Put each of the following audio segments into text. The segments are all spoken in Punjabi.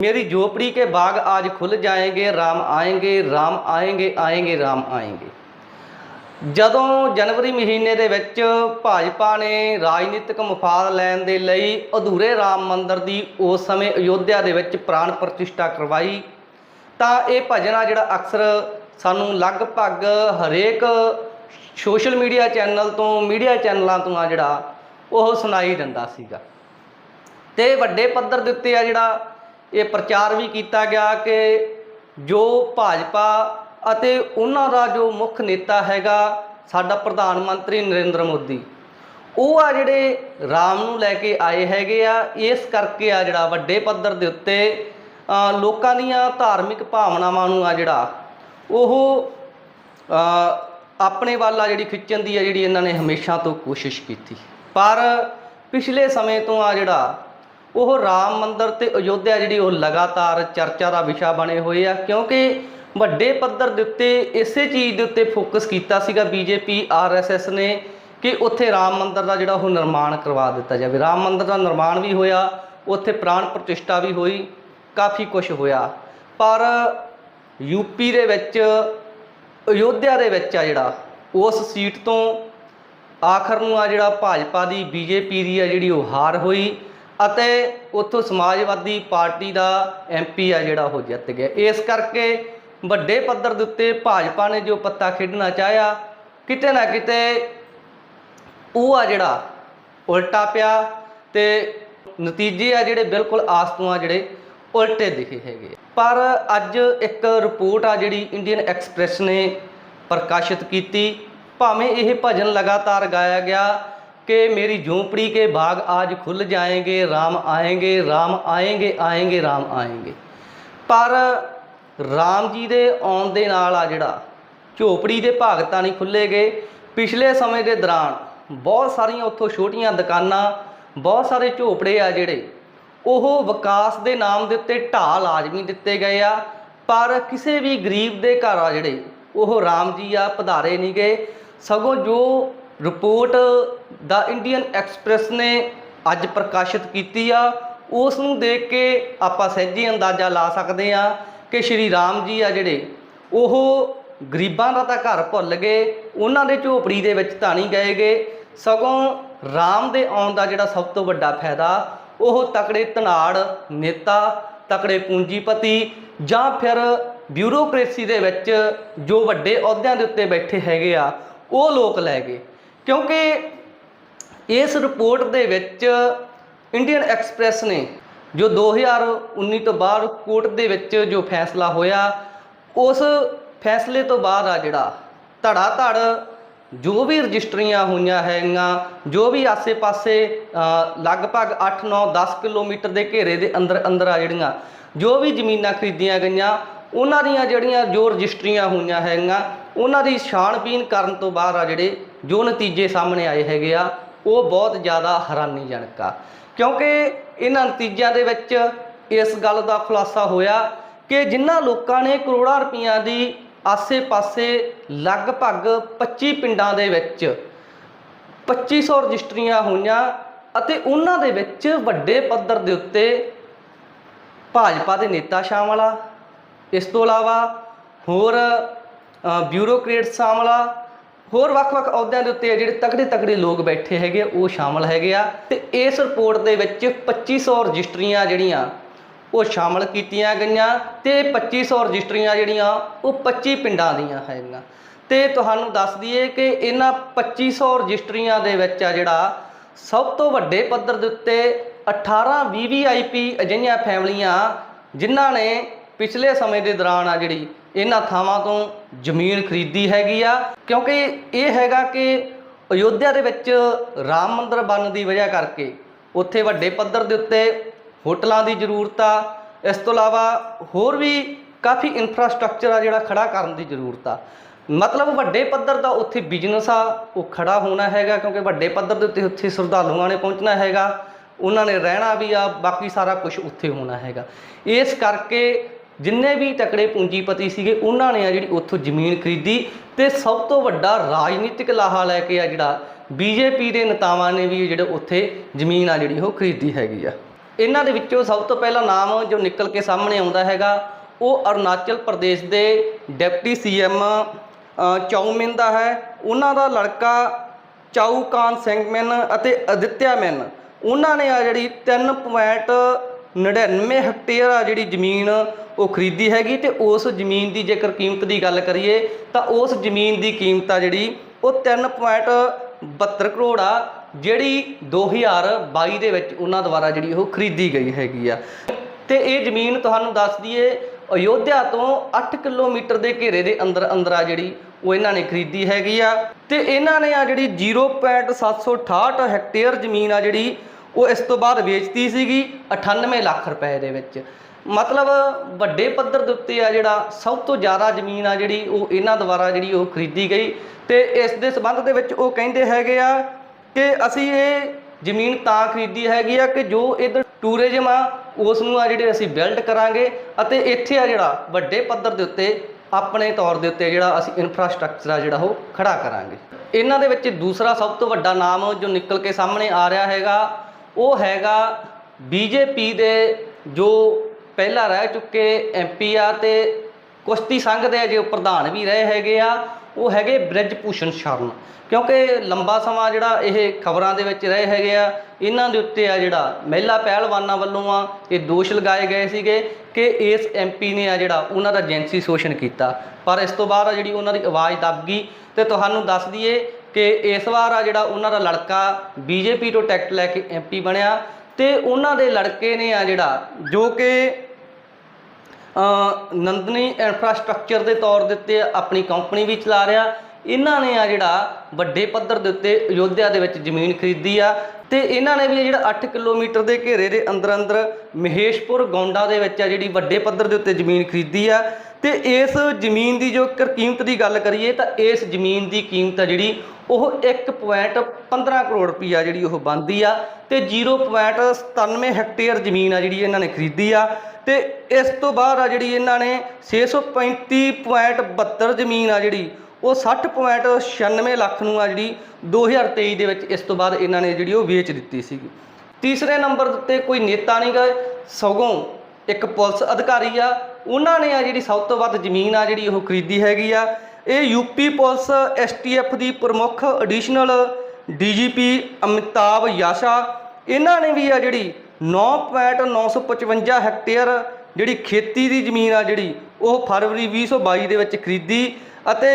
मेरी झोपड़ी के बाग आज खुल जाएंगे राम आएंगे राम आएंगे आएंगे ਰਾਮ ਆਏਂਗੇ ਜਦੋਂ ਜਨਵਰੀ ਮਹੀਨੇ ਦੇ ਵਿੱਚ ਭਾਜਪਾ ਨੇ ਰਾਜਨੀਤਿਕ ਮਫਾਦ ਲੈਣ ਦੇ ਲਈ ਅਧੂਰੇ ਰਾਮ ਮੰਦਿਰ ਦੀ ਉਸ ਸਮੇਂ ਅਯੋਧਿਆ ਦੇ ਵਿੱਚ ਪ੍ਰਾਣ ਪ੍ਰਤਿਸ਼ਠਾ ਕਰਵਾਈ ਤਾਂ ਇਹ ਭਜਨ ਆ ਜਿਹੜਾ ਅਕਸਰ ਸਾਨੂੰ ਲਗਭਗ ਹਰੇਕ ਸੋਸ਼ਲ ਮੀਡੀਆ ਚੈਨਲ ਤੋਂ ਮੀਡੀਆ ਚੈਨਲਾਂ ਤੋਂ ਆ ਜਿਹੜਾ ਉਹ ਸੁਣਾਈ ਦਿੰਦਾ ਸੀਗਾ ਤੇ ਵੱਡੇ ਪੱਧਰ ਦੇ ਉੱਤੇ ਆ ਜਿਹੜਾ ਇਹ ਪ੍ਰਚਾਰ ਵੀ ਕੀਤਾ ਗਿਆ ਕਿ ਜੋ ਭਾਜਪਾ ਅਤੇ ਉਹਨਾਂ ਦਾ ਜੋ ਮੁੱਖ ਨੇਤਾ ਹੈਗਾ ਸਾਡਾ ਪ੍ਰਧਾਨ ਮੰਤਰੀ ਨਰਿੰਦਰ ਮੋਦੀ, ਉਹ ਆ ਜਿਹੜੇ ਰਾਮ ਨੂੰ ਲੈ ਕੇ ਆਏ ਹੈਗੇ ਆ, ਇਸ ਕਰਕੇ ਆ ਜਿਹੜਾ ਵੱਡੇ ਪੱਧਰ ਦੇ ਉੱਤੇ ਲੋਕਾਂ ਦੀਆਂ ਧਾਰਮਿਕ ਭਾਵਨਾਵਾਂ ਨੂੰ ਆ ਜਿਹੜਾ ਉਹ ਆਪਣੇ ਵੱਲ ਆ ਜਿਹੜੀ ਖਿੱਚਣ ਦੀ ਆ ਜਿਹੜੀ ਇਹਨਾਂ ਨੇ ਹਮੇਸ਼ਾ ਤੋਂ ਕੋਸ਼ਿਸ਼ ਕੀਤੀ। ਪਰ ਪਿਛਲੇ ਸਮੇਂ ਤੋਂ ਆ ਜਿਹੜਾ ਉਹ ਰਾਮ ਮੰਦਰ ਤੇ ਅਯੋਧਿਆ ਜਿਹੜੀ ਉਹ ਲਗਾਤਾਰ ਚਰਚਾ ਦਾ ਵਿਸ਼ਾ ਬਣੇ ਹੋਏ ਆ, ਕਿਉਂਕਿ ਵੱਡੇ ਪੱਧਰ ਦੇ ਉੱਤੇ ਇਸੇ ਚੀਜ਼ ਦੇ ਉੱਤੇ ਫੋਕਸ ਕੀਤਾ ਸੀਗਾ ਬੀਜੇਪੀ ਆਰਐਸਐਸ ਨੇ ਕਿ ਉੱਥੇ ਰਾਮ ਮੰਦਰ ਦਾ ਜਿਹੜਾ ਉਹ ਨਿਰਮਾਣ ਕਰਵਾ ਦਿੱਤਾ ਜਾਵੇ। ਰਾਮ ਮੰਦਰ ਦਾ ਨਿਰਮਾਣ ਵੀ ਹੋਇਆ, ਉੱਥੇ ਪ੍ਰਾਣ ਪ੍ਰਤਿਸ਼ਠਾ ਵੀ ਹੋਈ, ਕਾਫੀ ਕੁਝ ਹੋਇਆ। ਪਰ ਯੂਪੀ ਦੇ ਵਿੱਚ, ਅਯੋਧਿਆ ਦੇ ਵਿੱਚ ਆ ਜਿਹੜਾ, ਉਸ ਸੀਟ ਤੋਂ ਆਖਰ ਨੂੰ ਆ ਜਿਹੜਾ ਭਾਜਪਾ ਦੀ ਬੀਜੇਪੀ ਦੀ ਆ ਜਿਹੜੀ ਉਹ ਹਾਰ ਹੋਈ। ਅਤੇ ਉੱਥੋਂ ਸਮਾਜਵਾਦੀ ਪਾਰਟੀ ਦਾ ਐਮਪੀ ਆ ਜਿਹੜਾ ਉਹ ਜਿੱਤ ਗਿਆ। ਇਸ ਕਰਕੇ ਵੱਡੇ ਪੱਧਰ ਦੇ ਉੱਤੇ ਭਾਜਪਾ ਨੇ ਜੋ ਪੱਤਾ ਖੇਡਣਾ ਚਾਹਿਆ, ਕਿਤੇ ਨਾ ਕਿਤੇ ਉਹ ਆ ਜਿਹੜਾ ਉਲਟਾ ਪਿਆ ਤੇ ਨਤੀਜੇ ਆ ਜਿਹੜੇ ਬਿਲਕੁਲ ਆਸ ਤੋਂ ਆ ਜਿਹੜੇ ਉਲਟੇ ਦਿਖੇ ਹੈਗੇ। ਪਰ ਅੱਜ ਇੱਕ ਰਿਪੋਰਟ ਆ ਜਿਹੜੀ ਇੰਡੀਅਨ ਐਕਸਪ੍ਰੈਸ ਨੇ ਪ੍ਰਕਾਸ਼ਿਤ ਕੀਤੀ। ਭਾਵੇਂ ਇਹ ਭਜਨ ਲਗਾਤਾਰ ਗਾਇਆ ਗਿਆ ਕਿ ਮੇਰੀ ਝੋਂਪੜੀ ਕੇ ਬਾਗ आज खुल जाएंगे राम आएंगे राम आएंगे आएंगे राम आएंगे ਪਰ ਰਾਮ ਜੀ ਦੇ ਆਉਣ ਦੇ ਨਾਲ ਆ ਜਿਹੜਾ ਝੋਪੜੀ ਦੇ ਭਾਗ ਤਾਂ ਨਹੀਂ ਖੁੱਲੇ ਗਏ ਪਿਛਲੇ ਸਮੇਂ ਦੇ ਦੌਰਾਨ ਬਹੁਤ ਸਾਰੀਆਂ ਉੱਥੋਂ ਛੋਟੀਆਂ ਦੁਕਾਨਾਂ ਬਹੁਤ ਸਾਰੇ ਝੋਪੜੇ ਆ ਜਿਹੜੇ ਉਹ ਵਿਕਾਸ ਦੇ ਨਾਮ ਦੇ ਉੱਤੇ ਢਾਹ ਲਾਜ਼ਮੀ ਦਿੱਤੇ ਗਏ ਆ ਪਰ ਕਿਸੇ ਵੀ ਗਰੀਬ ਦੇ ਘਰ ਆ ਜਿਹੜੇ ਉਹ ਰਾਮ ਜੀ ਆ ਪਧਾਰੇ ਨਹੀਂ ਗਏ ਸਗੋਂ ਜੋ ਰਿਪੋਰਟ ਦਾ ਇੰਡੀਅਨ ਐਕਸਪ੍ਰੈਸ ਨੇ ਅੱਜ ਪ੍ਰਕਾਸ਼ਿਤ ਕੀਤੀ ਆ। ਉਸ ਨੂੰ ਦੇਖ ਕੇ ਆਪਾਂ ਸਹਿਜੇ ਅੰਦਾਜ਼ਾ ਲਾ ਸਕਦੇ ਆ ਕਿ ਸ਼੍ਰੀ ਰਾਮ ਜੀ ਆ ਜਿਹੜੇ, ਉਹ ਗਰੀਬਾਂ ਦਾ ਤਾਂ ਘਰ ਭੁੱਲ ਗਏ, ਉਹਨਾਂ ਦੇ ਝੋਪੜੀ ਦੇ ਵਿੱਚ ਤਾਂ ਨਹੀਂ ਗਏ ਗਏ ਸਗੋਂ ਰਾਮ ਦੇ ਆਉਣ ਦਾ ਜਿਹੜਾ ਸਭ ਤੋਂ ਵੱਡਾ ਫਾਇਦਾ, ਉਹ ਤਕੜੇ ਧਨਾੜ ਨੇਤਾ, ਤਕੜੇ ਪੂੰਜੀਪਤੀ ਜਾਂ ਫਿਰ ਬਿਊਰੋਕ੍ਰੇਸੀ ਦੇ ਵਿੱਚ ਜੋ ਵੱਡੇ ਅਹੁਦਿਆਂ ਦੇ ਉੱਤੇ ਬੈਠੇ ਹੈਗੇ ਆ, ਉਹ ਲੋਕ ਲੈ ਗਏ। ਕਿਉਂਕਿ ਇਸ ਰਿਪੋਰਟ ਦੇ ਵਿੱਚ ਇੰਡੀਅਨ ਐਕਸਪ੍ਰੈਸ ਨੇ ਜੋ 2019 ਤੋਂ ਬਾਅਦ ਕੋਰਟ ਦੇ ਵਿੱਚ ਜੋ ਫੈਸਲਾ ਹੋਇਆ, ਉਸ ਫੈਸਲੇ ਤੋਂ ਬਾਅਦ ਆ ਜਿਹੜਾ ਧੜਾ ਧੜ ਜੋ ਵੀ ਰਜਿਸਟਰੀਆਂ ਹੋਈਆਂ ਹੈਗੀਆਂ, ਜੋ ਵੀ ਆਸੇ-ਪਾਸੇ ਲਗਭਗ 8 9 10 ਕਿਲੋਮੀਟਰ ਦੇ ਘੇਰੇ ਦੇ ਅੰਦਰ ਅੰਦਰ ਆ ਜਿਹੜੀਆਂ, ਜੋ ਵੀ ਜ਼ਮੀਨਾਂ ਖਰੀਦੀਆਂ ਗਈਆਂ, ਉਹਨਾਂ ਦੀਆਂ ਜਿਹੜੀਆਂ ਜੋ ਰਜਿਸਟਰੀਆਂ ਹੋਈਆਂ ਹੈਗੀਆਂ, ਉਹਨਾਂ ਦੀ ਛਾਣਬੀਨ ਕਰਨ ਤੋਂ ਬਾਅਦ ਆ ਜਿਹੜੇ ਜੋ ਨਤੀਜੇ ਸਾਹਮਣੇ ਆਏ ਹੈਗੇ ਆ ਉਹ ਬਹੁਤ ਜ਼ਿਆਦਾ ਹੈਰਾਨੀਜਨਕ ਆ। ਕਿਉਂਕਿ ਇਹਨਾਂ ਨਤੀਜਿਆਂ ਦੇ ਵਿੱਚ ਇਸ ਗੱਲ ਦਾ ਖੁਲਾਸਾ ਹੋਇਆ ਕਿ ਜਿਨ੍ਹਾਂ ਲੋਕਾਂ ਨੇ ਕਰੋੜਾਂ ਰੁਪਈਆਂ ਦੀ ਆਸੇ-ਪਾਸੇ ਲਗਭਗ 25 ਪਿੰਡਾਂ ਦੇ ਵਿੱਚ 2500 ਰਜਿਸਟਰੀਆਂ ਹੋਈਆਂ ਅਤੇ ਉਹਨਾਂ ਦੇ ਵਿੱਚ ਵੱਡੇ ਪੱਧਰ ਦੇ ਉੱਤੇ ਭਾਜਪਾ ਦੇ ਨੇਤਾ ਸ਼ਾਮਲ ਆ। ਇਸ ਤੋਂ ਇਲਾਵਾ ਹੋਰ ਅ, ਬਿਊਰੋਕਰੇਟ ਸ਼ਾਮਲ ਆ। ਹੋਰ ਵੱਖ-ਵੱਖ ਅਹੁਦਿਆਂ ਦੇ ਉੱਤੇ ਜਿਹੜੇ ਤਕੜੇ ਤਕੜੇ ਲੋਕ ਬੈਠੇ ਹੈਗੇ ਉਹ ਸ਼ਾਮਲ ਹੈਗੇ ਆ ਤੇ ਇਸ ਰਿਪੋਰਟ ਦੇ ਵਿੱਚ 2500 ਰਜਿਸਟਰੀਆਂ ਜਿਹੜੀਆਂ, ਉਹ ਸ਼ਾਮਲ ਕੀਤੀਆਂ ਗਈਆਂ ਤੇ 2500 ਰਜਿਸਟਰੀਆਂ ਜਿਹੜੀਆਂ, ਉਹ 25 ਪਿੰਡਾਂ ਦੀਆਂ ਹੈਗੀਆਂ। ਤੇ ਤੁਹਾਨੂੰ ਦੱਸ ਦਈਏ ਕਿ ਇਹਨਾਂ 2500 ਰਜਿਸਟਰੀਆਂ ਦੇ ਵਿੱਚ ਆ ਜਿਹੜਾ ਸਭ ਤੋਂ ਵੱਡੇ ਪੱਧਰ ਦੇ ਉੱਤੇ 18 ਵੀਵੀਆਈਪੀ ਅਜਿਹੀਆਂ ਫੈਮਲੀਆਂ, ਜਿਨ੍ਹਾਂ ਨੇ ਪਿਛਲੇ ਸਮੇਂ ਦੇ ਦੌਰਾਨ ਆ ਜਿਹੜੀ ਇਹਨਾਂ ਥਾਵਾਂ ਤੋਂ ਜ਼ਮੀਨ ਖਰੀਦੀ ਹੈਗੀ ਆ, ਕਿਉਂਕਿ ਇਹ ਹੈਗਾ ਕਿ ਅਯੋਧਿਆ ਦੇ ਵਿੱਚ ਰਾਮ ਮੰਦਿਰ ਬਣਨ ਦੀ ਵਜ੍ਹਾ ਕਰਕੇ ਉੱਥੇ ਵੱਡੇ ਪੱਧਰ ਦੇ ਉੱਤੇ ਹੋਟਲਾਂ ਦੀ ਜ਼ਰੂਰਤ ਆ, ਇਸ ਤੋਂ ਇਲਾਵਾ ਹੋਰ ਵੀ ਕਾਫੀ ਇਨਫਰਾਸਟ੍ਰਕਚਰ ਆ ਜਿਹੜਾ ਖੜਾ ਕਰਨ ਦੀ ਜ਼ਰੂਰਤ ਆ। ਮਤਲਬ ਵੱਡੇ ਪੱਧਰ ਦਾ ਉੱਥੇ ਬਿਜ਼ਨਸ ਆ, ਉਹ ਖੜਾ ਹੋਣਾ ਹੈਗਾ, ਕਿਉਂਕਿ ਵੱਡੇ ਪੱਧਰ ਦੇ ਉੱਤੇ ਉੱਥੇ ਸ਼ਰਧਾਲੂਆਂ ਨੇ ਪਹੁੰਚਣਾ ਹੈਗਾ, ਉਹਨਾਂ ਨੇ ਰਹਿਣਾ ਵੀ ਆ, ਬਾਕੀ ਸਾਰਾ ਕੁਝ ਉੱਥੇ ਹੋਣਾ ਹੈਗਾ। ਇਸ ਕਰਕੇ ਜਿੰਨੇ ਵੀ ਤਕੜੇ ਪੂੰਜੀਪਤੀ ਸੀਗੇ, ਉਹਨਾਂ ਨੇ ਆ ਜਿਹੜੀ ਉੱਥੋਂ ਜ਼ਮੀਨ ਖਰੀਦੀ ਤੇ ਸਭ ਤੋਂ ਵੱਡਾ ਰਾਜਨੀਤਿਕ ਲਾਹਾ ਲੈ ਕੇ ਆ ਜਿਹੜਾ ਬੀਜੇਪੀ ਦੇ ਨੇਤਾਵਾਂ ਨੇ ਵੀ ਜਿਹੜੇ ਉੱਥੇ ਜ਼ਮੀਨ ਆ ਜਿਹੜੀ ਉਹ ਖਰੀਦੀ ਹੈਗੀ ਆ। ਇਹਨਾਂ ਦੇ ਵਿੱਚੋਂ ਸਭ ਤੋਂ ਪਹਿਲਾ ਨਾਮ ਜੋ ਨਿਕਲ ਕੇ ਸਾਹਮਣੇ ਆਉਂਦਾ ਹੈਗਾ, ਉਹ ਅਰੁਣਾਚਲ ਪ੍ਰਦੇਸ਼ ਦੇ ਡਿਪਟੀ ਸੀਐਮ ਚੌਮਿਨ ਦਾ ਹੈ। ਉਹਨਾਂ ਦਾ ਲੜਕਾ ਚਾਊ ਕਾਨ ਸਿੰਘ ਮੈਨ ਅਤੇ ਅਦਿੱਤਿਆ ਮੈਨ, ਉਹਨਾਂ ਨੇ ਆ ਜਿਹੜੀ 3.99 ਹੈਕਟੇਅਰ ਆ ਜਿਹੜੀ ਜ਼ਮੀਨ ਉਹ ਖਰੀਦੀ ਹੈਗੀ ਤੇ ਉਸ ਜ਼ਮੀਨ ਦੀ ਜੇਕਰ ਕੀਮਤ ਦੀ ਗੱਲ ਕਰੀਏ ਤਾਂ ਉਸ ਜ਼ਮੀਨ ਦੀ ਕੀਮਤ ਆ ਜਿਹੜੀ, ਉਹ 3.72 ਕਰੋੜ ਆ, ਜਿਹੜੀ 2022 ਦੇ ਵਿੱਚ ਉਹਨਾਂ ਦੁਆਰਾ ਜਿਹੜੀ ਉਹ ਖਰੀਦੀ ਗਈ ਹੈਗੀ ਆ। ਤੇ ਇਹ ਜ਼ਮੀਨ ਤੁਹਾਨੂੰ ਦੱਸ ਦਈਏ, ਅਯੋਧਿਆ ਤੋਂ 8 ਕਿਲੋਮੀਟਰ ਦੇ ਘੇਰੇ ਦੇ ਅੰਦਰ ਅੰਦਰ ਆ ਜਿਹੜੀ, ਉਹ ਇਹਨਾਂ ਨੇ ਖਰੀਦੀ ਹੈਗੀ ਆ। ਤੇ ਇਹਨਾਂ ਨੇ ਆ ਜਿਹੜੀ 0.768 ਹੈਕਟੇਅਰ ਜ਼ਮੀਨ ਆ ਜਿਹੜੀ, ਉਹ ਇਸ ਤੋਂ ਬਾਅਦ ਵੇਚਤੀ ਸੀਗੀ 98 ਲੱਖ ਰੁਪਏ ਦੇ ਵਿੱਚ। ਮਤਲਬ ਵੱਡੇ ਪੱਧਰ ਦੇ ਉੱਤੇ ਆ ਜਿਹੜਾ ਸਭ ਤੋਂ ਜ਼ਿਆਦਾ ਜ਼ਮੀਨ ਆ ਜਿਹੜੀ ਉਹ ਇਹਨਾਂ ਦੁਆਰਾ ਜਿਹੜੀ ਉਹ ਖਰੀਦੀ ਗਈ ਤੇ ਇਸ ਦੇ ਸੰਬੰਧ ਦੇ ਵਿੱਚ ਉਹ ਕਹਿੰਦੇ ਹੈਗੇ ਆ ਕਿ ਅਸੀਂ ਇਹ ਜ਼ਮੀਨ ਤਾਂ ਖਰੀਦੀ ਹੈਗੀ ਆ ਕਿ ਜੋ ਇਧਰ ਟੂਰਿਜ਼ਮ ਆ, ਉਸ ਨੂੰ ਆ ਜਿਹੜੇ ਅਸੀਂ ਬਿਲਡ ਕਰਾਂਗੇ ਅਤੇ ਇੱਥੇ ਆ ਜਿਹੜਾ ਵੱਡੇ ਪੱਧਰ ਦੇ ਉੱਤੇ ਆਪਣੇ ਤੌਰ ਦੇ ਉੱਤੇ ਜਿਹੜਾ ਅਸੀਂ ਇਨਫਰਾਸਟ੍ਰਕਚਰ ਆ ਜਿਹੜਾ ਉਹ ਖੜਾ ਕਰਾਂਗੇ। ਇਹਨਾਂ ਦੇ ਵਿੱਚ ਦੂਸਰਾ ਸਭ ਤੋਂ ਵੱਡਾ ਨਾਮ ਜੋ ਨਿਕਲ ਕੇ ਸਾਹਮਣੇ ਆ ਰਿਹਾ ਹੈਗਾ, ਉਹ ਹੈਗਾ ਬੀਜੇਪੀ ਦੇ ਜੋ ਪਹਿਲਾਂ ਰਹਿ ਚੁੱਕੇ ਐਮਪੀ ਆ ਤੇ ਕੁਸ਼ਤੀ ਸੰਘ ਦੇ ਜੋ ਪ੍ਰਧਾਨ ਵੀ ਰਹੇ ਹੈਗੇ ਆ, ਉਹ ਹੈਗੇ ਬ੍ਰਿਜ ਭੂਸ਼ਣ ਸ਼ਰਨ। ਕਿਉਂਕਿ ਲੰਬਾ ਸਮਾਂ ਜਿਹੜਾ ਇਹ ਖਬਰਾਂ ਦੇ ਵਿੱਚ ਰਹੇ ਹੈਗੇ ਆ, ਇਹਨਾਂ ਦੇ ਉੱਤੇ ਆ ਜਿਹੜਾ ਮਹਿਲਾ ਪਹਿਲਵਾਨਾਂ ਵੱਲੋਂ ਆ, ਇਹ ਦੋਸ਼ ਲਗਾਏ ਗਏ ਸੀਗੇ ਕਿ ਇਸ ਐਮਪੀ ਨੇ ਆ ਜਿਹੜਾ ਉਹਨਾਂ ਦਾ ਜੈਂਸੀ ਸ਼ੋਸ਼ਣ ਕੀਤਾ। ਪਰ ਇਸ ਤੋਂ ਬਾਅਦ ਆ ਜਿਹੜੀ ਉਹਨਾਂ ਦੀ ਆਵਾਜ਼ ਦਬ ਗਈ ਤੇ ਤੁਹਾਨੂੰ ਦੱਸ ਦਈਏ ਕਿ ਇਸ ਵਾਰ ਆ ਜਿਹੜਾ ਉਹਨਾਂ ਦਾ ਲੜਕਾ ਬੀਜੇਪੀ ਤੋਂ ਟਿਕਟ ਲੈ ਕੇ ਐਮਪੀ ਬਣਿਆ ਤੇ ਉਹਨਾਂ ਦੇ ਲੜਕੇ ਨੇ ਆ ਜਿਹੜਾ ਜੋ ਕਿ ਨੰਦਨੀ ਇਨਫਰਾਸਟ੍ਰਕਚਰ ਦੇ ਤੌਰ ਦੇ ਉੱਤੇ ਆਪਣੀ ਕੰਪਨੀ ਵੀ ਚਲਾ ਰਿਹਾ। ਇਹਨਾਂ ਨੇ ਆ ਜਿਹੜਾ ਵੱਡੇ ਪੱਧਰ ਦੇ ਉੱਤੇ ਅਯੋਧਿਆ ਦੇ ਵਿੱਚ ਜ਼ਮੀਨ ਖਰੀਦੀ ਆ ਤੇ ਇਹਨਾਂ ਨੇ ਵੀ ਇਹ ਜਿਹੜਾ 8 ਕਿਲੋਮੀਟਰ ਦੇ ਘੇਰੇ ਦੇ ਅੰਦਰ ਅੰਦਰ ਮਹੇਸ਼ਪੁਰ ਗੌਂਡਾ ਦੇ ਵਿੱਚ ਆ ਜਿਹੜੀ ਵੱਡੇ ਪੱਧਰ ਦੇ ਉੱਤੇ ਜ਼ਮੀਨ ਖਰੀਦੀ ਆ। ਤੇ ਇਸ ਜ਼ਮੀਨ ਦੀ ਜੋ ਕਰ ਕੀਮਤ ਦੀ ਗੱਲ ਕਰੀਏ ਤਾਂ ਇਸ ਜ਼ਮੀਨ ਦੀ ਕੀਮਤ ਆ ਜਿਹੜੀ ਉਹ 1.15 ਕਰੋੜ ਰੁਪਈਆ ਜਿਹੜੀ ਉਹ ਬਣਦੀ ਆ ਤੇ 0.97 ਹੈਕਟੇਅਰ ਜ਼ਮੀਨ ਆ ਜਿਹੜੀ ਇਹਨਾਂ ਨੇ ਖਰੀਦੀ ਆ। ਤੇ ਇਸ ਤੋਂ ਬਾਅਦ ਆ ਜਿਹੜੀ ਇਹਨਾਂ ਨੇ 635.72 ਜ਼ਮੀਨ ਆ ਜਿਹੜੀ ਉਹ 60.96 ਲੱਖ ਨੂੰ ਆ ਜਿਹੜੀ 2023 ਦੇ ਵਿੱਚ ਇਸ ਤੋਂ ਬਾਅਦ ਇਹਨਾਂ ਨੇ ਜਿਹੜੀ ਉਹ ਵੇਚ ਦਿੱਤੀ ਸੀਗੀ। ਤੀਸਰੇ ਨੰਬਰ ਉੱਤੇ ਕੋਈ ਨੇਤਾ ਨਹੀਂ ਗਏ ਸਗੋਂ ਇੱਕ ਪੁਲਿਸ ਅਧਿਕਾਰੀ ਆ। ਉਹਨਾਂ ਨੇ ਆ ਜਿਹੜੀ ਸਭ ਤੋਂ ਵੱਧ ਜ਼ਮੀਨ ਆ ਜਿਹੜੀ ਉਹ ਖਰੀਦੀ ਹੈਗੀ ਆ। ਇਹ ਯੂਪੀ ਪੁਲਿਸ ਐਸਟੀਐਫ ਦੀ ਪ੍ਰਮੁੱਖ ਐਡੀਸ਼ਨਲ ਡੀਜੀਪੀ ਅਮਿਤਾਭ ਯਾਸ਼ਾ। ਇਹਨਾਂ ਨੇ ਵੀ ਆ ਜਿਹੜੀ 9.955 ਹੈਕਟੇਅਰ ਜਿਹੜੀ ਖੇਤੀ ਦੀ ਜ਼ਮੀਨ ਆ ਜਿਹੜੀ ਉਹ ਫਰਵਰੀ 2022 ਦੇ ਵਿੱਚ ਖਰੀਦੀ ਅਤੇ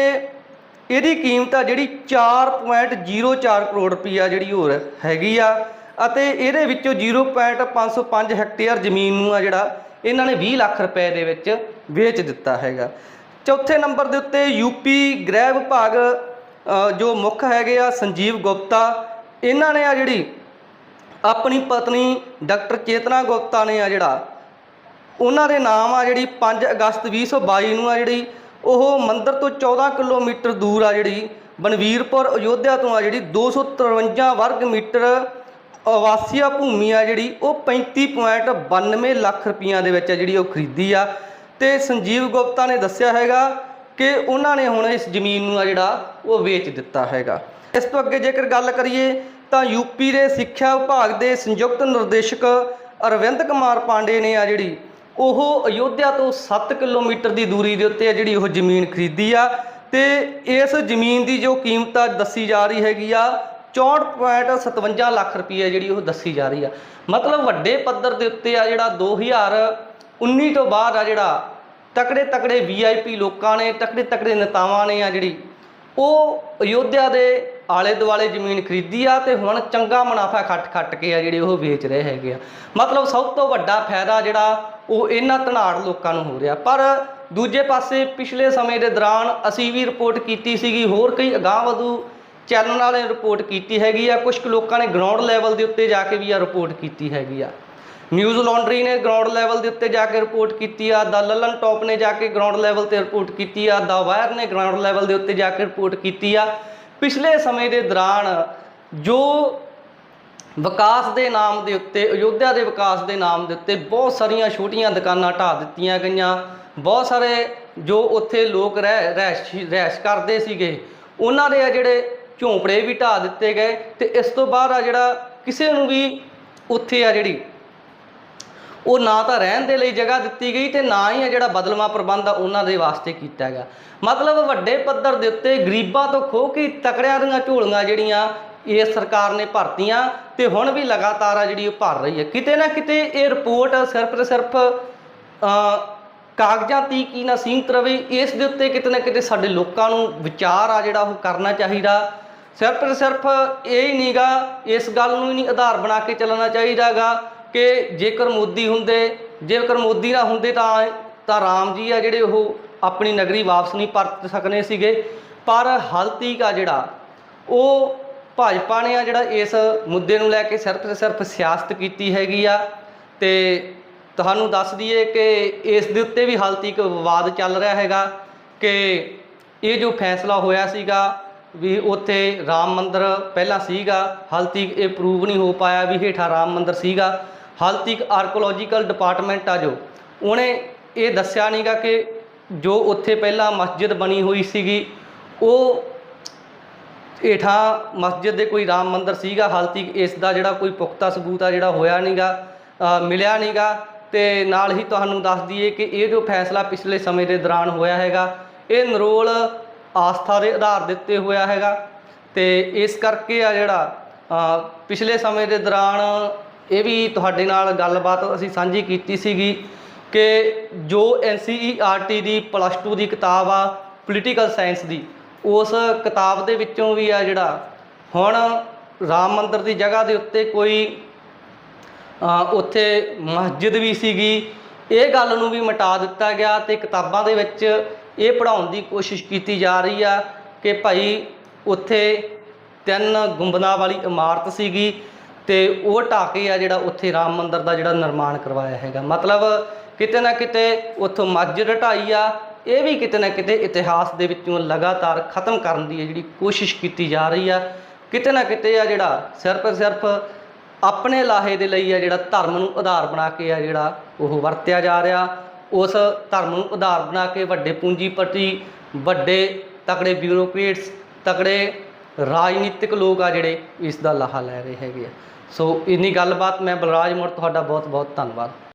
ਇਹਦੀ ਕੀਮਤ ਆ ਜਿਹੜੀ 4.04 ਕਰੋੜ ਰੁਪਈਆ ਜਿਹੜੀ ਹੋਰ ਹੈਗੀ ਆ ਅਤੇ ਇਹਦੇ ਵਿੱਚੋਂ 0.505 ਹੈਕਟੇਅਰ ਜ਼ਮੀਨ ਨੂੰ ਆ ਜਿਹੜਾ ਇਹਨਾਂ ਨੇ 20 ਲੱਖ ਰੁਪਏ ਦੇ ਵਿੱਚ ਵੇਚ ਦਿੱਤਾ ਹੈਗਾ। ਚੌਥੇ ਨੰਬਰ ਦੇ ਉੱਤੇ ਯੂਪੀ ਗ੍ਰਹਿ ਵਿਭਾਗ ਜੋ ਮੁੱਖ ਹੈਗੇ ਆ ਸੰਜੀਵ ਗੁਪਤਾ, ਇਹਨਾਂ ਨੇ ਆ ਜਿਹੜੀ ਆਪਣੀ ਪਤਨੀ ਡਾਕਟਰ ਚੇਤਨਾ ਗੁਪਤਾ ਨੇ ਆ ਜਿਹੜਾ, ਉਹਨਾਂ ਦੇ ਨਾਮ ਆ ਜਿਹੜੀ 5 ਅਗਸਤ 2022 ਨੂੰ ਆ ਜਿਹੜੀ ਉਹ ਮੰਦਿਰ ਤੋਂ 14 ਕਿਲੋਮੀਟਰ ਦੂਰ ਆ ਜਿਹੜੀ, ਬਨਵੀਰਪੁਰ, ਅਯੋਧਿਆ ਤੋਂ ਆ ਜਿਹੜੀ 253 ਵਰਗ ਮੀਟਰ ਆਵਾਸੀਆ ਭੂਮੀ ਆ ਜਿਹੜੀ, ਉਹ 35.92 ਲੱਖ ਰੁਪਈਆ ਦੇ ਵਿੱਚ ਆ ਜਿਹੜੀ ਉਹ ਖਰੀਦੀ ਆ। ਤੇ ਸੰਜੀਵ ਗੁਪਤਾ ਨੇ ਦੱਸਿਆ ਹੈਗਾ ਕਿ ਉਹਨਾਂ ਨੇ ਹੁਣ ਇਸ ਜ਼ਮੀਨ ਨੂੰ ਆ ਜਿਹੜਾ, ਉਹ ਵੇਚ ਦਿੱਤਾ ਹੈਗਾ। ਇਸ ਤੋਂ ਅੱਗੇ ਜੇਕਰ ਗੱਲ ਕਰੀਏ, ਤਾਂ ਯੂਪੀ ਦੇ ਸਿੱਖਿਆ ਵਿਭਾਗ ਦੇ ਸੰਯੁਕਤ ਨਿਰਦੇਸ਼ਕ ਅਰਵਿੰਦ ਕੁਮਾਰ ਪਾਂਡੇ ਨੇ ਆ ਜਿਹੜੀ ਉਹ ਅਯੋਧਿਆ ਤੋਂ 7 ਕਿਲੋਮੀਟਰ ਦੀ ਦੂਰੀ ਦੇ ਉੱਤੇ ਆ ਜਿਹੜੀ ਉਹ ਜ਼ਮੀਨ ਖਰੀਦੀ ਆ ਤੇ ਇਸ ਜ਼ਮੀਨ ਦੀ ਜੋ ਕੀਮਤ ਆ ਦੱਸੀ ਜਾ ਰਹੀ ਹੈਗੀ ਆ 64.57 ਲੱਖ ਰੁਪਏ ਜਿਹੜੀ ਉਹ ਦੱਸੀ ਜਾ ਰਹੀ ਆ। ਮਤਲਬ ਵੱਡੇ ਪੱਧਰ ਦੇ ਉੱਤੇ ਆ ਜਿਹੜਾ 2019 ਤੋਂ ਬਾਅਦ ਆ ਜਿਹੜਾ ਤਕੜੇ ਤਕੜੇ ਵੀਆਈਪੀ ਲੋਕਾਂ ਨੇ ਤਕੜੇ ਤਕੜੇ ਨੇਤਾਵਾਂ ਨੇ ਆ ਜਿਹੜੀ, ਉਹ ਅਯੋਧਿਆ ਦੇ ਆਲੇ ਦੁਆਲੇ ਜ਼ਮੀਨ ਖਰੀਦੀ ਆ ਤੇ ਹੁਣ ਚੰਗਾ ਮੁਨਾਫਾ ਖੱਟ ਖੱਟ ਕੇ ਆ ਜਿਹੜੇ ਉਹ ਵੇਚ ਰਹੇ ਹੈਗੇ ਆ। ਮਤਲਬ ਸਭ ਤੋਂ ਵੱਡਾ ਫਾਇਦਾ ਜਿਹੜਾ ਉਹ ਇਹਨਾਂ ਧਨਾੜ ਲੋਕਾਂ ਨੂੰ ਹੋ ਰਿਹਾ। ਪਰ ਦੂਜੇ ਪਾਸੇ ਪਿਛਲੇ ਸਮੇਂ ਦੇ ਦੌਰਾਨ ਅਸੀਂ ਵੀ ਰਿਪੋਰਟ ਕੀਤੀ ਸੀਗੀ, ਹੋਰ ਕਈ ਅਗਾਂਹ ਵਧੂ ਚੈਨਲ ਵਾਲੇ ਨੇ ਰਿਪੋਰਟ ਕੀਤੀ ਹੈਗੀ ਆ। ਕੁਝ ਕੁ ਲੋਕਾਂ ਨੇ ਗਰਾਊਂਡ ਲੈਵਲ ਦੇ ਉੱਤੇ ਜਾ ਕੇ ਵੀ ਆ ਰਿਪੋਰਟ ਕੀਤੀ ਹੈਗੀ ਆ। ਨਿਊਜ਼ ਲੌਂਡਰੀ ਨੇ ਗਰਾਊਂਡ ਲੈਵਲ ਦੇ ਉੱਤੇ ਜਾ ਕੇ ਰਿਪੋਰਟ ਕੀਤੀ ਆ। ਦਾ ਲਲਨ ਟੌਪ ਨੇ ਜਾ ਕੇ ਗਰਾਊਂਡ ਲੈਵਲ ਤੇ ਰਿਪੋਰਟ ਕੀਤੀ ਆ। ਦਾ ਵਾਇਰ ਨੇ ਗਰਾਊਂਡ ਲੈਵਲ ਦੇ ਉੱਤੇ ਜਾ ਕੇ ਰਿਪੋਰਟ ਕੀਤੀ ਆ। ਪਿਛਲੇ ਸਮੇਂ ਦੇ ਦੌਰਾਨ ਜੋ ਵਿਕਾਸ ਦੇ ਨਾਮ ਦੇ ਉੱਤੇ, ਅਯੋਧਿਆ ਦੇ ਵਿਕਾਸ ਦੇ ਨਾਮ ਦੇ ਉੱਤੇ ਬਹੁਤ ਸਾਰੀਆਂ ਛੋਟੀਆਂ ਦੁਕਾਨਾਂ ਢਾਹ ਦਿੱਤੀਆਂ ਗਈਆਂ। ਬਹੁਤ ਸਾਰੇ ਜੋ ਉੱਥੇ ਲੋਕ ਰਹਿ, ਰਹਿਸ਼ ਰਹਿਸ਼ ਕਰਦੇ ਸੀਗੇ, ਉਹਨਾਂ ਦੇ ਆ ਜਿਹੜੇ ਝੌਂਪੜੇ ਵੀ ਢਾਹ ਦਿੱਤੇ ਗਏ ਤੇ ਇਸ ਤੋਂ ਬਾਅਦ ਆ ਜਿਹੜਾ ਕਿਸੇ ਨੂੰ ਵੀ ਉੱਥੇ ਆ ਜਿਹੜੀ ਉਹ ਨਾ ਤਾਂ ਰਹਿਣ ਦੇ ਲਈ ਜਗ੍ਹਾ ਦਿੱਤੀ ਗਈ ਤੇ ਨਾ ਹੀ ਆ ਜਿਹੜਾ ਬਦਲਵਾਂ ਪ੍ਰਬੰਧ ਆ ਉਹਨਾਂ ਦੇ ਵਾਸਤੇ ਕੀਤਾ ਗਿਆ। ਮਤਲਬ ਵੱਡੇ ਪੱਧਰ ਦੇ ਉੱਤੇ ਗਰੀਬਾਂ ਤੋਂ ਖੋਹ ਕੇ ਤਕੜਿਆਂ ਦੀਆਂ ਝੋਲੀਆਂ ਜਿਹੜੀਆਂ ਇਹ ਸਰਕਾਰ ਨੇ ਭਰਤੀਆਂ ਤੇ ਹੁਣ ਵੀ ਲਗਾਤਾਰ ਆ ਜਿਹੜੀ ਉਹ ਭਰ ਰਹੀ ਹੈ। ਕਿਤੇ ਨਾ ਕਿਤੇ ਇਹ ਰਿਪੋਰਟ ਸਿਰਫ ਤੇ ਸਿਰਫ ਕਾਗਜ਼ਾਂ ਤੀਕ ਹੀ ਨਾ ਸੀਮਤ ਰਵੇ, ਇਸ ਦੇ ਉੱਤੇ ਕਿਤੇ ਨਾ ਕਿਤੇ ਸਾਡੇ ਲੋਕਾਂ ਨੂੰ ਵਿਚਾਰ ਆ ਜਿਹੜਾ ਉਹ ਕਰਨਾ ਚਾਹੀਦਾ। ਸਿਰਫ ਤੇ ਸਿਰਫ ਇਹ ਹੀ ਨਹੀਂਗਾ, ਇਸ ਗੱਲ ਨੂੰ ਹੀ ਨਹੀਂ ਆਧਾਰ ਬਣਾ ਕੇ ਚੱਲਣਾ ਚਾਹੀਦਾਗਾ ਕਿ ਜੇਕਰ ਮੋਦੀ ਹੁੰਦੇ, ਜੇਕਰ ਮੋਦੀ ਨਾ ਹੁੰਦੇ ਤਾਂ ਤਾਂ ਰਾਮ ਜੀ ਆ ਜਿਹੜੇ ਉਹ ਆਪਣੀ ਨਗਰੀ ਵਾਪਸ ਨਹੀਂ ਪਰਤ ਸਕਨੇ ਸੀਗੇ। ਪਰ ਹਾਲ ਤੀਕ ਆ ਜਿਹੜਾ, ਉਹ ਭਾਜਪਾ ਨੇ ਆ ਜਿਹੜਾ ਇਸ ਮੁੱਦੇ ਨੂੰ ਲੈ ਕੇ ਸਿਰਫ ਤੇ ਸਿਰਫ ਸਿਆਸਤ ਕੀਤੀ ਹੈਗੀ ਆ ਤੇ ਤੁਹਾਨੂੰ ਦੱਸ ਦਈਏ ਕਿ ਇਸ ਦੇ ਉੱਤੇ ਵੀ ਹਾਲ ਤੀਕ ਵਿਵਾਦ ਚੱਲ ਰਿਹਾ ਹੈਗਾ ਕਿ ਇਹ ਜੋ ਫੈਸਲਾ ਹੋਇਆ ਸੀਗਾ ਵੀ ਉੱਥੇ ਰਾਮ ਮੰਦਰ ਪਹਿਲਾਂ ਸੀਗਾ ਹਾਲ ਤੀਕ ਇਹ ਪ੍ਰੂਵ ਨਹੀਂ ਹੋ ਪਾਇਆ ਵੀ ਹੇਠਾਂ ਰਾਮ ਮੰਦਰ ਸੀਗਾ। ਹਾਲ ਤੀਕ ਆਰਕੋਲੋਜੀਕਲ ਡਿਪਾਰਟਮੈਂਟ ਆ ਜੋ। ਉਹਨੇ ਇਹ ਦੱਸਿਆ ਨਹੀਂਗਾ ਕਿ ਜੋ ਉੱਥੇ ਪਹਿਲਾਂ ਮਸਜਿਦ ਬਣੀ ਹੋਈ ਸੀਗੀ, ਉਹ ਹੇਠਾਂ ਮਸਜਿਦ ਦੇ ਕੋਈ ਰਾਮ ਮੰਦਿਰ ਸੀਗਾ ਹਾਲ ਤੱਕ ਇਸ ਦਾ ਜਿਹੜਾ ਕੋਈ ਪੁਖਤਾ ਸਬੂਤ ਆ ਜਿਹੜਾ ਹੋਇਆ ਨਹੀਂਗਾ ਮਿਲਿਆ ਨਹੀਂਗਾ ਤੇ ਨਾਲ ਹੀ ਤੁਹਾਨੂੰ ਦੱਸ ਦਈਏ ਕਿ ਇਹ ਜੋ ਫੈਸਲਾ ਪਿਛਲੇ ਸਮੇਂ ਦੇ ਦੌਰਾਨ ਹੋਇਆ ਹੈਗਾ, ਇਹ ਨਰੋਲ ਆਸਥਾ ਦੇ ਆਧਾਰ ਦਿੱਤੇ ਹੋਇਆ ਹੈਗਾ। ਤੇ ਇਸ ਕਰਕੇ ਆ ਜਿਹੜਾ ਪਿਛਲੇ ਸਮੇਂ ਦੇ ਦੌਰਾਨ ਇਹ ਵੀ ਤੁਹਾਡੇ ਨਾਲ ਗੱਲਬਾਤ ਅਸੀਂ ਸਾਂਝੀ ਕੀਤੀ ਸੀਗੀ ਕਿ ਜੋ NCERT ਦੀ ਪਲੱਸ 2 ਦੀ ਕਿਤਾਬ ਆ, ਪੋਲੀਟੀਕਲ ਸਾਇੰਸ ਦੀ ਉਸ ਕਿਤਾਬ ਦੇ ਵਿੱਚੋਂ ਵੀ ਆ ਜਿਹੜਾ, ਹੁਣ ਰਾਮ ਮੰਦਿਰ ਦੀ ਜਗ੍ਹਾ ਦੇ ਉੱਤੇ ਕੋਈ ਉੱਥੇ ਮਸਜਿਦ ਵੀ ਸੀਗੀ, ਇਹ ਗੱਲ ਨੂੰ ਵੀ ਮਿਟਾ ਦਿੱਤਾ ਗਿਆ ਤੇ ਕਿਤਾਬਾਂ ਦੇ ਵਿੱਚ ਇਹ ਪੜਾਉਣ ਦੀ ਕੋਸ਼ਿਸ਼ ਕੀਤੀ ਜਾ ਰਹੀ ਆ ਕਿ ਭਾਈ ਉੱਥੇ ਤਿੰਨ ਗੁੰਬਦਾਂ ਵਾਲੀ ਇਮਾਰਤ ਸੀਗੀ ਤੇ ਉਹ ਢਾਹ ਕੇ ਆ ਜਿਹੜਾ ਉੱਥੇ ਰਾਮ ਮੰਦਿਰ ਦਾ ਜਿਹੜਾ ਨਿਰਮਾਣ ਕਰਵਾਇਆ ਹੈਗਾ। ਮਤਲਬ ਕਿਤੇ ਨਾ ਕਿਤੇ ਉੱਥੋਂ ਮਸਜਿਦ ਢਾਈ ਆ ਇਹ ਵੀ ਕਿਤੇ ਨਾ ਕਿਤੇ ਇਤਿਹਾਸ ਦੇ ਵਿੱਚੋਂ ਲਗਾਤਾਰ ਖਤਮ ਕਰਨ ਦੀ ਹੈ ਜਿਹੜੀ ਕੋਸ਼ਿਸ਼ ਕੀਤੀ ਜਾ ਰਹੀ ਆ। ਕਿਤੇ ਨਾ ਕਿਤੇ ਆ ਜਿਹੜਾ ਸਿਰਫ ਸਿਰਫ ਆਪਣੇ ਲਾਹੇ ਦੇ ਲਈ ਆ ਜਿਹੜਾ ਧਰਮ ਨੂੰ ਆਧਾਰ ਬਣਾ ਕੇ ਆ ਜਿਹੜਾ ਉਹ ਵਰਤਿਆ ਜਾ ਰਿਹਾ। ਉਸ ਧਰਮ ਨੂੰ ਆਧਾਰ ਬਣਾ ਕੇ ਵੱਡੇ ਪੂੰਜੀਪਤੀ, ਵੱਡੇ ਤਕੜੇ ਬਿਊਰੋਕਰੇਟਸ, ਤਕੜੇ ਰਾਜਨੀਤਿਕ ਲੋਕ ਆ ਜਿਹੜੇ ਇਸ ਦਾ ਲਾਹਾ ਲੈ ਰਹੇ ਹੈਗੇ ਆ। ਸੋ ਇੰਨੀ ਗੱਲਬਾਤ ਮੈਂ ਬਲਰਾਜ ਮੋੜ ਤੁਹਾਡਾ ਬਹੁਤ ਬਹੁਤ ਧੰਨਵਾਦ।